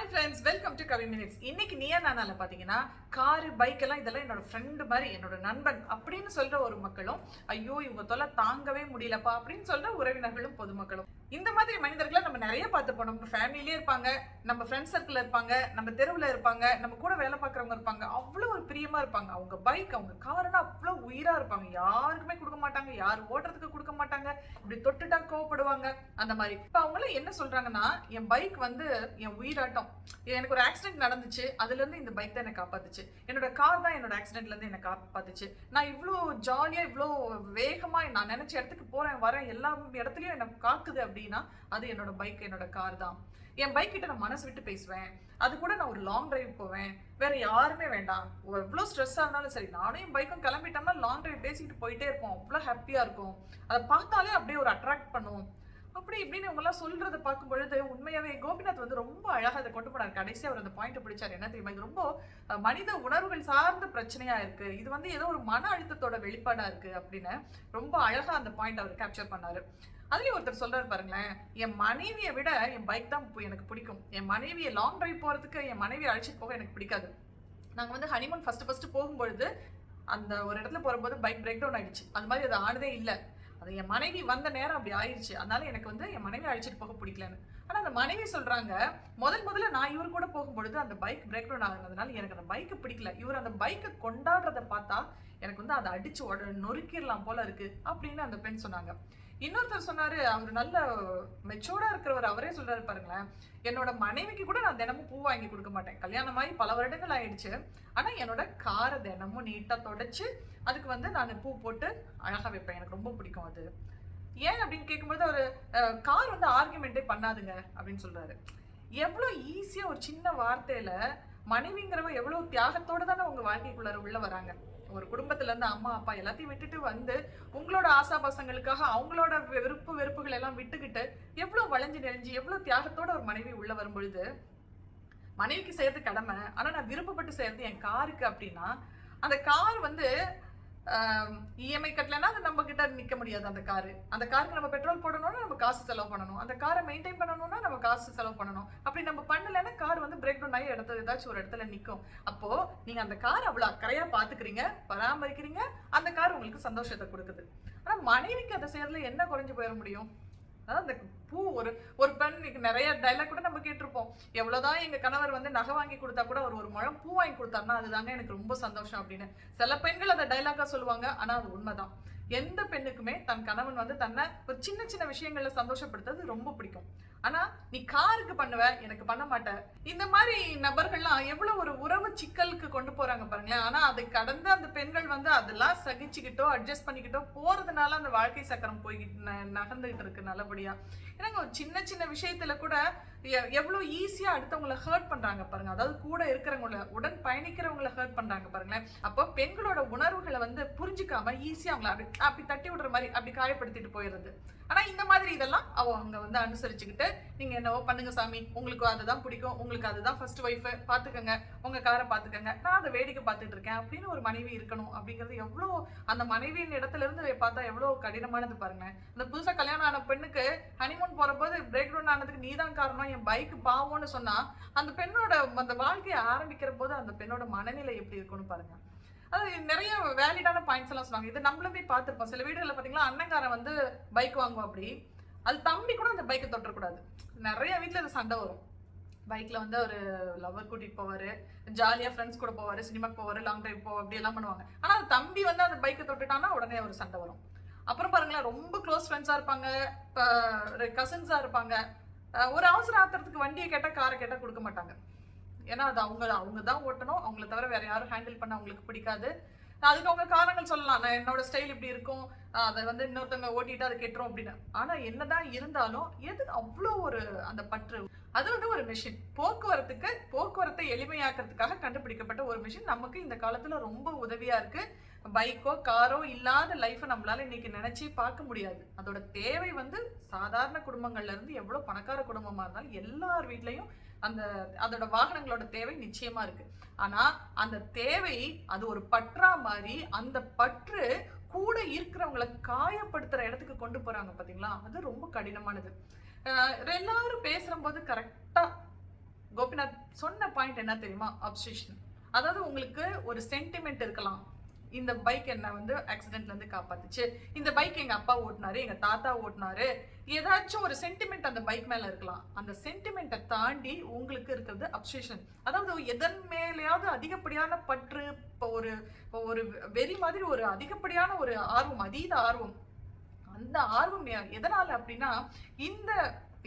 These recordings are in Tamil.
Hi friends welcome to Kavi minutes இன்னைக்கு நீயா நானால பார்த்தீங்கன்னா காரு பைக் எல்லாம் இதெல்லாம் என்னோட ஃப்ரெண்டு மாதிரி என்னோட நண்பன் அப்படின்னு சொல்ற ஒரு மக்களும் ஐயோ இவங்க தொல்லை தாங்கவே முடியலப்பா அப்படின்னு சொல்ற உறவினர்களும் பொதுமக்களும். இந்த மாதிரி மனிதர்களை நம்ம நிறைய பார்த்துப்போம் நம்ம ஃபேமிலியிலே இருப்பாங்க நம்ம ஃப்ரெண்ட்ஸ் சர்க்கிள் இருப்பாங்க நம்ம தெருவில் இருப்பாங்க நம்ம கூட வேலை பார்க்குறவங்க இருப்பாங்க. அவ்வளோ ஒரு பிரியமாக இருப்பாங்க. அவங்க பைக் அவங்க காருன்னா அவ்வளோ உயிராக இருப்பாங்க. யாருக்குமே கொடுக்க மாட்டாங்க யார் ஓட்டுறதுக்கு கொடுக்க மாட்டாங்க. அப்படி தொட்டுட்டா கோவப்படுவாங்க. அந்த மாதிரி. இப்போ அவங்களாம் என்ன சொல்றாங்கன்னா என் பைக் வந்து என் உயிராட்டம். எனக்கு ஒரு ஆக்சிடென்ட் நடந்துச்சு. அதுல இருந்து இந்த பைக் தான் என்னை காப்பாத்துச்சு. என்னோட கார் தான் என்னோட ஆக்சிடென்ட்ல இருந்து என்னை காப்பாத்துச்சு. நான் இவ்வளோ ஜாலியா இவ்வளோ வேகமா நான் நினைச்ச இடத்துக்கு போறேன் வரேன் எல்லா இடத்துலயும் என்னை காக்குது அப்படின்னா அது என்னோட பைக் என்னோட கார் தான். என் பைக் கிட்ட நான் மனசு விட்டு பேசுவேன். அது கூட நான் ஒரு லாங் டிரைவ் போவேன். வேற யாருமே வேண்டாம். எவ்வளோ ஸ்ட்ரெஸ்ஸாக இருந்தாலும் சரி நானும் என் பைக்கும் கிளம்பிட்டோம்னா லாங் டிரைவ் பேசிக்கிட்டு போயிட்டே இருப்போம். அவ்வளோ ஹாப்பியாக இருக்கும். அதை பார்த்தாலே அப்படியே ஒரு அட்ராக்ட் பண்ணும். அப்படி இப்படின்னு இவங்கெல்லாம் சொல்றத பார்க்கும் பொழுது உண்மையாவே கோபிநாத் வந்து ரொம்ப அழகாக அதை கொண்டு போனார். கடைசி அவர் அந்த பாயிண்ட் பிடிச்சார். என்ன தெரியுமா? இது ரொம்ப மனித உணர்வுகள் சார்ந்த பிரச்சனையா இருக்கு. இது வந்து ஏதோ ஒரு மன அழுத்தத்தோட வெளிப்பாடா இருக்கு அப்படின்னு ரொம்ப அழகா அந்த பாயிண்ட் அவர் கேப்சர் பண்ணாரு. அதுலேயும் ஒருத்தர் சொல்றாரு பாருங்களேன் என் மனைவியை விட என் பைக் தான் எனக்கு பிடிக்கும். என் மனைவியை லாங் டிரைவ் போகிறதுக்கு என் மனைவியை அழைச்சிட்டு போக எனக்கு பிடிக்காது. நாங்கள் வந்து ஹனிமூன் ஃபஸ்ட்டு ஃபஸ்ட்டு போகும்பொழுது அந்த ஒரு இடத்துல போகும்போது பைக் பிரேக் டவுன் ஆயிடுச்சு. அந்த மாதிரி அது ஆனதே இல்லை. அது என் மனைவி வந்த நேரம் அப்படி ஆயிடுச்சு அதனால எனக்கு வந்து என் மனைவி அழைச்சிட்டு போக பிடிக்கலன்னு. ஆனால் அந்த மனைவி சொல்கிறாங்க முதல் முதல்ல நான் இவர் கூட போகும்பொழுது அந்த பைக் பிரேக் டவுன் ஆகுனதுனால எனக்கு அந்த பைக்கு பிடிக்கல. இவர் அந்த பைக்கை கொண்டாடுறதை பார்த்தா எனக்கு வந்து அதை அடிச்சு உட நொறுக்கிடலாம் போல இருக்கு. அப்படின்னு அந்த பெண் சொன்னாங்க. இன்னொருத்தர் சொன்னாரு அவர் நல்ல மெச்சூர்டா இருக்கிறவர் அவரே சொல்றாரு பாருங்களேன். என்னோட மனைவிக்கு கூட நான் தினமும் பூ வாங்கி கொடுக்க மாட்டேன். கல்யாணமாகி பல வருடங்கள் ஆயிடுச்சு. ஆனா என்னோட காரை தினமும் நீட்டா தொடச்சு அதுக்கு வந்து நான் பூ போட்டு அழகா வைப்பேன். எனக்கு ரொம்ப பிடிக்கும் அது. ஏன் அப்படின்னு கேட்கும்போது ஒரு கார் வந்து ஆர்குமெண்ட்டே பண்ணாதுங்க அப்படின்னு சொல்றாரு. எவ்வளோ ஈஸியா ஒரு சின்ன வார்த்தையில மனைவிங்கிறவ எவ்வளவு தியாகத்தோடு தானே உங்க வாழ்க்கைக்குள்ளார உள்ள வராங்க. ஒரு குடும்பத்துலேருந்து அம்மா அப்பா எல்லாத்தையும் விட்டுட்டு வந்து உங்களோட ஆசாபாசங்களுக்காக அவங்களோட விருப்பு வெறுப்புகள் எல்லாம் விட்டுக்கிட்டு எவ்வளோ வளைஞ்சு நெறிஞ்சு எவ்வளோ தியாகத்தோட ஒரு மனைவி உள்ள வரும்பொழுது மனைவிக்கு செய்யறது கடமை ஆனால் நான் விருப்பப்பட்டு செய்யறது என் காருக்கு அப்படின்னா அந்த கார் வந்து இஎம்ஐ கட்டலைன்னா அது நம்ம கிட்ட நிற்க முடியாது அந்த காரு. அந்த காருக்கு நம்ம பெட்ரோல் போடணும்னா நம்ம காசு செலவு பண்ணணும். அந்த காரை மெயின்டைன் பண்ணணும்னா நம்ம காசு செலவு பண்ணணும். அப்படி நம்ம பண்ணலைன்னா கார் வந்து பிரேக் டவுன் ஆகி இடத்துல ஏதாச்சும் ஒரு இடத்துல நிற்கும் அப்போ நீங்க அந்த கார் அவ்வளோ அக்கறையா பார்த்துக்கிறீங்க பராமரிக்கிறீங்க அந்த கார் உங்களுக்கு சந்தோஷத்தை கொடுக்குது. ஆனால் மனைவிக்கு அதை செய்யறதுல என்ன குறைஞ்சு போயிட முடியும்? அதாவது அந்த பூ ஒரு ஒரு இன்னைக்கு நிறைய டைலாக் கூட நம்ம கேட்டிருப்போம். எவ்வளோதான் எங்க கணவர் வந்து நகை வாங்கி கொடுத்தா கூட அவர் ஒரு முழம் பூ வாங்கி கொடுத்தாருன்னா அதுதாங்க எனக்கு ரொம்ப சந்தோஷம் அப்படின்னு. சில பெண்கள் அந்த டைலாக்கா சொல்லுவாங்க. ஆனா அது உண்மைதான். எந்த பெண்ணுக்குமே தன் கணவன் வந்து தன்னை ஒரு சின்ன சின்ன விஷயங்கள்ல சந்தோஷப்படுத்துறது ரொம்ப பிடிக்கும். ஆனா நீ காருக்கு பண்ணுவ எனக்கு பண்ண மாட்ட. இந்த மாதிரி நபர்கள்லாம் எவ்வளவு ஒரு உறவு சிக்கலுக்கு கொண்டு போறாங்க பாருங்களேன். ஆனா அதை கடந்து அந்த பெண்கள் வந்து அதெல்லாம் சகிச்சுக்கிட்டோ அட்ஜஸ்ட் பண்ணிக்கிட்டோ போறதுனால அந்த வாழ்க்கை சக்கரம் போய்கிட்டு ந- நகர்ந்துகிட்டு இருக்கு நல்லபடியா. ஏன்னாங்க ஒரு சின்ன சின்ன விஷயத்துல கூட எ- எவ்வளவு ஈஸியா அடுத்தவங்கள ஹர்ட் பண்றாங்க பாருங்க. அதாவது கூட இருக்கிறவங்கள உடன் பயணிக்கிறவங்கள ஹர்ட் பண்றாங்க பாருங்களேன். அப்போ பெண்களோட உணர்வுகளை வந்து புரிஞ்சுக்காம ஈஸியா அவங்கள அப்படி அப்படி தட்டி விடுற மாதிரி அப்படி காயப்படுத்திட்டு போயிடுறது. ஆனா இந்த மாதிரி இதெல்லாம் அவங்க வந்து அனுசரிச்சுக்கிட்டு நீங்க என்னவோ பண்ணுங்க சாமி. உங்களுக்கு அதுதான் பிடிக்கும். உங்களுக்கு அதுதான் ஃபர்ஸ்ட் ஒய்ஃபு பாத்துக்கங்க. உங்க காரை பாத்துக்கங்க. நான் அதை வேடிக்கை பார்த்துட்டு இருக்கேன். அப்படின்னு ஒரு மனைவி இருக்கணும் அப்படிங்கிறது எவ்வளோ அந்த மனைவியின் இடத்துல இருந்து பார்த்தா எவ்வளோ கடினமானது பாருங்க இந்த புதுசாக கல்யாணம் ஆன பெண்ணுக்கு ஹனிமூன் போறபோது பிரேக் டவுன் ஆனதுக்கு நீ தான் காரணம். என் பைக் பாவோன்னு சொன்னா அந்த பெண்ணோட அந்த வாழ்க்கையை ஆரம்பிக்கிற போது அந்த பெண்ணோட மனநிலை எப்படி இருக்கும்னு பாருங்க. அது நிறைய வேலிடான பாயிண்ட்ஸ் எல்லாம் சொன்னாங்க இது நம்மளுமே பார்த்துருப்போம். சில வீடுகளில் பார்த்தீங்கன்னா அண்ணங்காரன் வந்து பைக் வாங்குவோம் அப்படி. அது தம்பி கூட பைக்கை தொட்டக்கூடாது நிறைய வீட்டில் இது சண்டை வரும். பைக்கில் வந்து அவர் லவர் கூட்டிகிட்டு போவார் ஜாலியாக ஃப்ரெண்ட்ஸ் கூட போவார் சினிமாக்கு போவார் லாங் ட்ரைவ் போவோம் அப்படி எல்லாம் பண்ணுவாங்க. ஆனால் அந்த தம்பி வந்து அந்த பைக்கை தொட்டுட்டான்னா உடனே ஒரு சண்டை வரும். அப்புறம் பாருங்களேன் ரொம்ப க்ளோஸ் ஃப்ரெண்ட்ஸாக இருப்பாங்க கசின்ஸாக இருப்பாங்க. ஒரு அவசர ஆத்திரத்துக்கு வண்டியை கேட்டால் காரை கேட்டால் கொடுக்க மாட்டாங்க. ஏன்னா அது அவங்க அவங்க தான் ஓட்டணும். அவங்கள தவிர வேறு யாரும் ஹேண்டில் பண்ண அவங்களுக்கு பிடிக்காது. அதுக்கு அவங்க காரணங்கள் சொல்லலாம். நான் என்னோட ஸ்டைல் இப்படி இருக்கும். அதை வந்து இன்னொருத்தவங்க ஓட்டிட்டு அதை கெட்டுரும் அப்படின்னு. ஆனா என்னதான் இருந்தாலும் எது அவ்வளோ ஒரு அந்த பற்று? அது வந்து ஒரு மிஷின் போக்குவரத்துக்கு போக்குவரத்தை எளிமையாக்குறதுக்காக கண்டுபிடிக்கப்பட்ட ஒரு மிஷின் நமக்கு இந்த காலத்துல ரொம்ப உதவியா இருக்கு. பைக்கோ காரோ இல்லாத லைஃப்பை நம்மளால இன்னைக்கு நினைச்சி பார்க்க முடியாது. அதோட தேவை வந்து சாதாரண குடும்பங்கள்ல இருந்து எவ்வளோ பணக்கார குடும்பமா இருந்தாலும் எல்லார் வீட்லயும் அந்த அதோட வாகனங்களோட தேவை நிச்சயமா இருக்கு. ஆனா அந்த தேவை அது ஒரு பற்றா மாதிரி அந்த பற்று கூட இருக்கிறவங்கள காயப்படுத்துற இடத்துக்கு கொண்டு போறாங்க பாத்தீங்களா? அது ரொம்ப கடினமானது. எல்லாரும் பேசுற போது கரெக்டா கோபிநாத் சொன்ன பாயிண்ட் என்ன தெரியுமா? அப்சேஷன் அதாவது உங்களுக்கு ஒரு சென்டிமெண்ட் இருக்கலாம். இந்த பைக் என்ன வந்து ஆக்சிடென்ட்ல இருந்து காப்பாத்துச்சு. இந்த பைக் எங்க அப்பா ஓட்டினாரு எங்க தாத்தா ஓட்டினாரு. ஏதாச்சும் ஒரு சென்டிமெண்ட் அந்த பைக் மேல இருக்கலாம். அந்த சென்டிமெண்ட்டை தாண்டி உங்களுக்கு இருக்கிறது அப்சேஷன் அதாவது எதன் மேலேயாவது அதிகப்படியான பற்று இப்போ ஒரு ஒரு வெறி மாதிரி ஒரு அதிகப்படியான ஒரு ஆர்வம் அதீத ஆர்வம். அந்த ஆர்வம் எதனால அப்படின்னா இந்த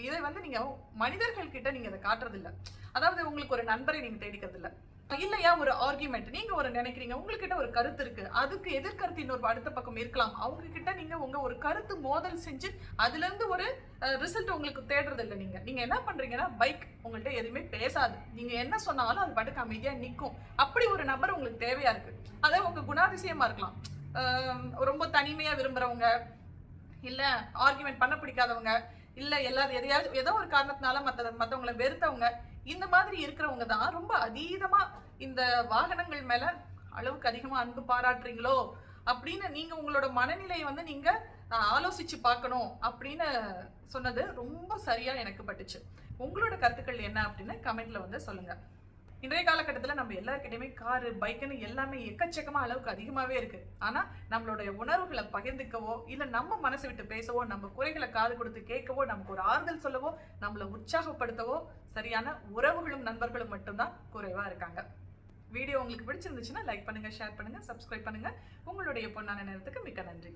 இதை வந்து நீங்க மனிதர்கள் கிட்ட நீங்க அதை காட்டுறது அதாவது உங்களுக்கு ஒரு நண்பரை நீங்க தேடிக்கிறதில்ல. இல்லையா ஒரு ஆர்குமெண்ட் நீங்க ஒரு நினைக்கிறீங்க உங்ககிட்ட ஒரு கருத்து இருக்கு. அதுக்கு எதிர்கருத்து இன்னொரு அடுத்த பக்கம் இருக்கலாம். அவங்க கிட்ட நீங்க உங்க ஒரு கருத்து மோதல் செஞ்சு அதுல இருந்து ஒரு ரிசல்ட் உங்களுக்கு தேடுறது இல்லை நீங்க. நீங்க என்ன பண்றீங்கன்னா பைக் உங்கள்ட்ட எதுவுமே பேசாது. நீங்க என்ன சொன்னாலும் அது பாட்டுக்கு அமைதியா நிற்கும் அப்படி ஒரு நபர் உங்களுக்கு தேவையா இருக்கு. அதாவது உங்க குணாதிசயமா இருக்கலாம். ரொம்ப தனிமையா விரும்புறவங்க இல்ல ஆர்குமெண்ட் பண்ண பிடிக்காதவங்க இல்ல எல்லாரும் எதையாவது ஏதோ ஒரு காரணத்தினால மத்த மத்தவங்களை வெறுத்தவங்க இந்த மாதிரி இருக்கிறவங்க தான் ரொம்ப அதீதமா இந்த வாகனங்கள் மேல அளவுக்கு அதிகமா அன்பு பாராட்டுறீங்களோ அப்படின்னு நீங்க உங்களோட மனநிலையை வந்து நீங்க ஆலோசிச்சு பார்க்கணும் அப்படின்னு சொன்னது ரொம்ப சரியா எனக்கு பட்டுச்சு. உங்களோட கருத்துக்கள் என்ன அப்படின்னு கமெண்ட்ல வந்து சொல்லுங்க. இன்றைய காலகட்டத்தில் நம்ம எல்லாருக்கிட்டையுமே காரு பைக்குன்னு எல்லாமே எக்கச்சக்கமாக அளவுக்கு அதிகமாகவே இருக்குது ஆனால் நம்மளுடைய உணர்வுகளை பகிர்ந்துக்கவோ இல்லை நம்ம மனசை விட்டு பேசவோ நம்ம குறைகளை காது கொடுத்து கேட்கவோ நமக்கு ஒரு ஆறுதல் சொல்லவோ நம்மளை உற்சாகப்படுத்தவோ சரியான உறவுகளும் நண்பர்களும் மட்டும்தான் குறைவாக இருக்காங்க. வீடியோ உங்களுக்கு பிடிச்சிருந்துச்சுன்னா லைக் பண்ணுங்கள் ஷேர் பண்ணுங்கள் சப்ஸ்கிரைப் பண்ணுங்கள் உங்களுடைய பொன்னான நேரத்துக்கு மிக்க நன்றி.